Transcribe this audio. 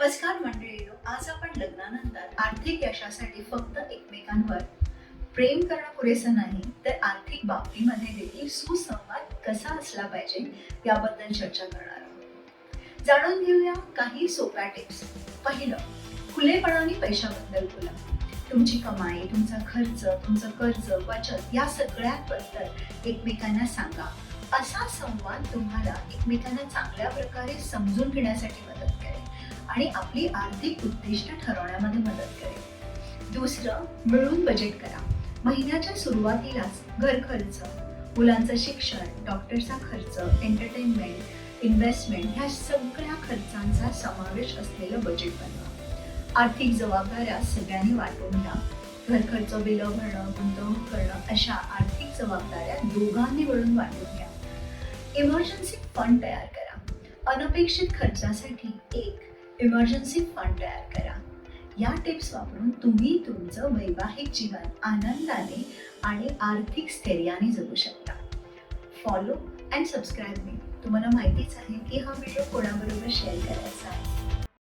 नमस्कार मंडळी आज आपण लग्नानंतर आर्थिक यशासाठी फक्त एकमेकांवर प्रेम करणं पुरेसं नाही तर आर्थिक बाबतीमध्ये देखील सुसंवाद कसा असला पाहिजे याबद्दल चर्चा करणार आहोत. जाणून घेऊया काही सोप्या टिप्स. पहिलं खुलेपणाने पैशाबद्दल बोला. तुमची कमाई तुमचा खर्च तुमचं कर्ज बचत या सगळ्याबद्दल एकमेकांना सांगा. असा संवाद तुम्हाला एकमेकांना चांगल्या प्रकारे समजून घेण्यासाठी मदत करेल. आणि आपली आर्थिक उद्दिष्ट ठरवण्यामध्ये मदत करेल. दुसरं मिळून बजेट करा. महिन्याच्या सुरुवातीलाच घर खर्च मुलांचं शिक्षण डॉक्टरचा खर्च एंटरटेनमेंट इन्व्हेस्टमेंट ह्या सगळ्या खर्चांचा समावेश असलेलं बजेट बनवा. आर्थिक जबाबदाऱ्या सगळ्यांनी वाटून घ्या. घर खर्च बिलं भरणं गुंतवणूक करणं अशा आर्थिक जबाबदाऱ्या दोघांनी मिळून वाटून घ्या. इमर्जन्सी फंड तयार करा. अनपेक्षित खर्चासाठी एक इमर्जन्सी फंड तयार करा. या टिप्स वापरून तुम्ही तुमचं वैवाहिक जीवन आनंदाने आणि आर्थिक स्थैर्याने जगू शकता. फॉलो अँड सबस्क्राईब मी तुम्हाला माहितीच आहे की हा व्हिडिओ कोणाबरोबर शेअर करायचा आहे?